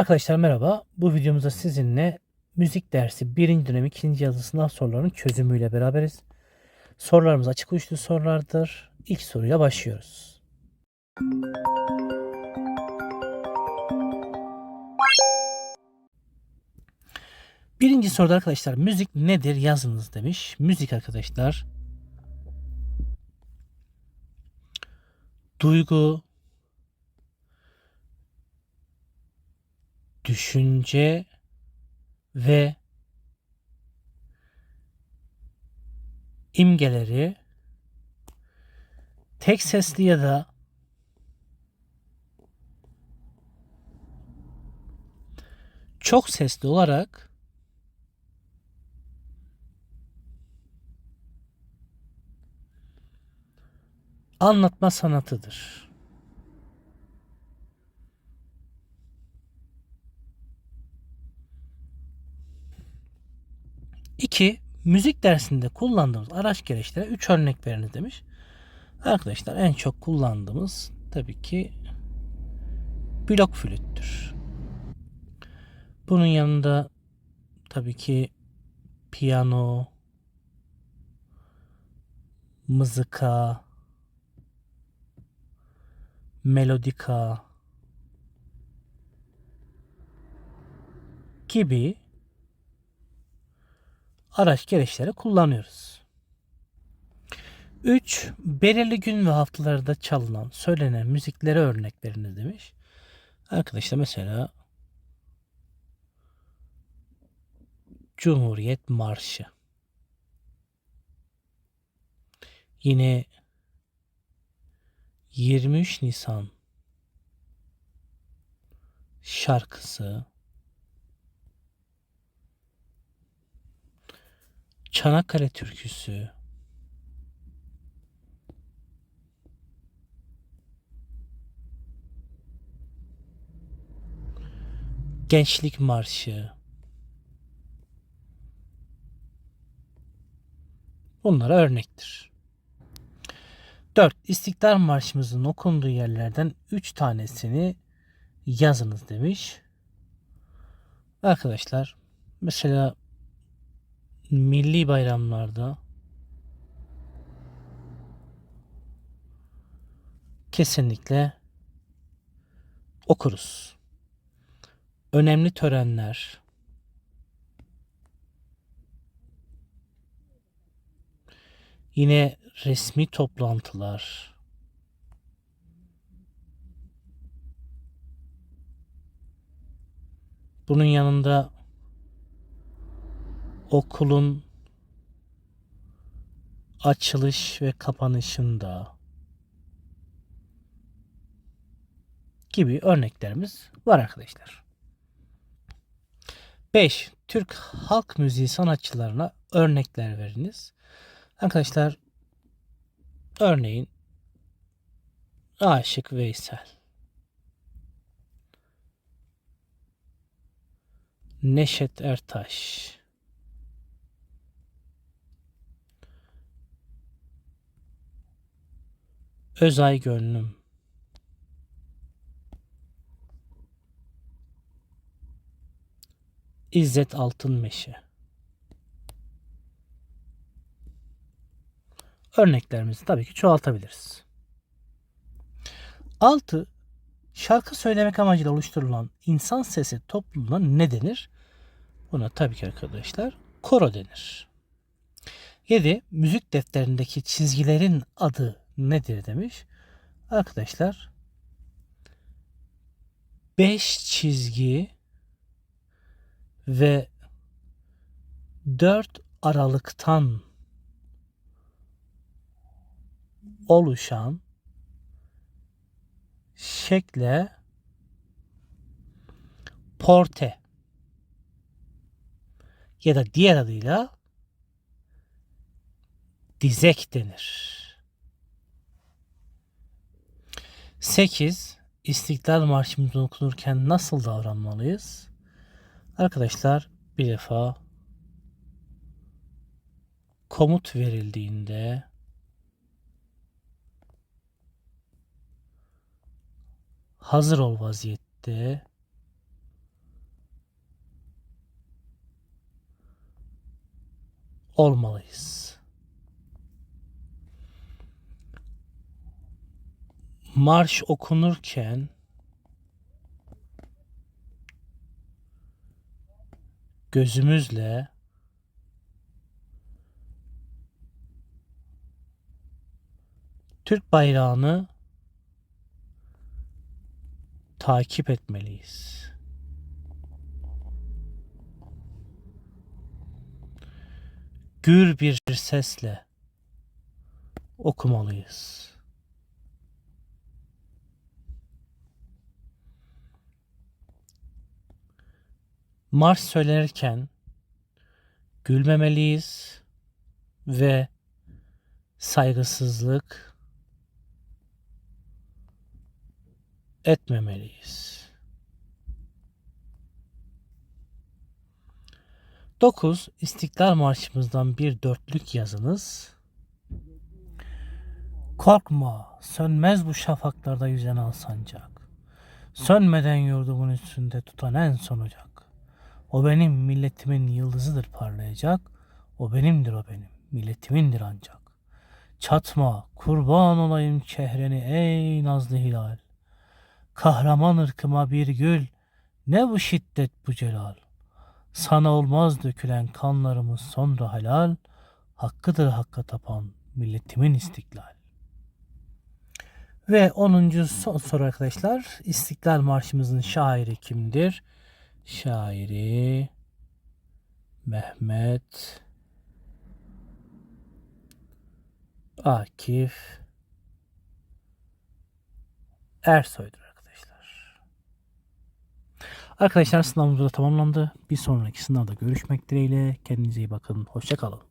Arkadaşlar merhaba. Bu videomuzda sizinle müzik dersi 1. dönem 2. yazılı sınav sorularının çözümüyle beraberiz. Sorularımız açık uçlu sorulardır. İlk soruyla başlıyoruz. Birinci soruda arkadaşlar müzik nedir yazınız demiş. Müzik arkadaşlar duygu, düşünce ve imgeleri tek sesli ya da çok sesli olarak anlatma sanatıdır. 2. Müzik dersinde kullandığımız araç gereçlere 3 örnek veriniz demiş. Arkadaşlar en çok kullandığımız tabii ki blok flüttür. Bunun yanında tabii ki piyano, mızıka, melodika gibi araç gereçleri kullanıyoruz. 3. Belirli gün ve haftalarda çalınan, söylenen müziklere örnek veriniz demiş. Arkadaşlar mesela Cumhuriyet Marşı. Yine 23 Nisan şarkısı Çanakkale türküsü Gençlik Marşı Bunlara örnektir. 4. İstiklal Marşımızın okunduğu yerlerden 3 tanesini yazınız demiş. Arkadaşlar mesela milli bayramlarda kesinlikle okuruz. Önemli törenler, yine resmi toplantılar, bunun yanında okulun açılış ve kapanışında gibi örneklerimiz var arkadaşlar. 5. Türk halk müziği sanatçılarına örnekler veriniz. Arkadaşlar örneğin Aşık Veysel Neşet Ertaş Özay Gönlüm İzzet Altınmeşe Örneklerimizi tabii ki çoğaltabiliriz. 6. Şarkı söylemek amacıyla oluşturulan insan sesi topluluğuna ne denir? Buna tabii ki arkadaşlar koro denir. 7. Müzik defterindeki çizgilerin adı nedir demiş. Arkadaşlar 5 çizgi ve 4 aralıktan oluşan şekle porte ya da diğer adıyla dizek denir. 8. İstiklal Marşımız okunurken nasıl davranmalıyız? Arkadaşlar bir defa komut verildiğinde hazır ol vaziyette olmalıyız. Marş okunurken gözümüzle Türk bayrağını takip etmeliyiz. Gür bir sesle okumalıyız. Marş söylenirken gülmemeliyiz ve saygısızlık etmemeliyiz. 9. İstiklal Marşımızdan bir dörtlük yazınız. Korkma, sönmez bu şafaklarda yüzen al sancak. Sönmeden yurdumun üstünde tutan en son ocak. O benim milletimin yıldızıdır parlayacak. O benimdir o benim, milletimindir ancak. Çatma, kurban olayım çehreni ey nazlı hilal. Kahraman ırkıma bir gül, ne bu şiddet bu celal. Sana olmaz dökülen kanlarımız sonra helal, hakkıdır hakka tapan milletimin istiklal. Ve 10. son soru arkadaşlar. İstiklal Marşımızın şairi kimdir? Şairi Mehmet Akif Ersoy'dur arkadaşlar. Arkadaşlar sınavımız da tamamlandı. Bir sonraki sınavda görüşmek dileğiyle. Kendinize iyi bakın. Hoşçakalın.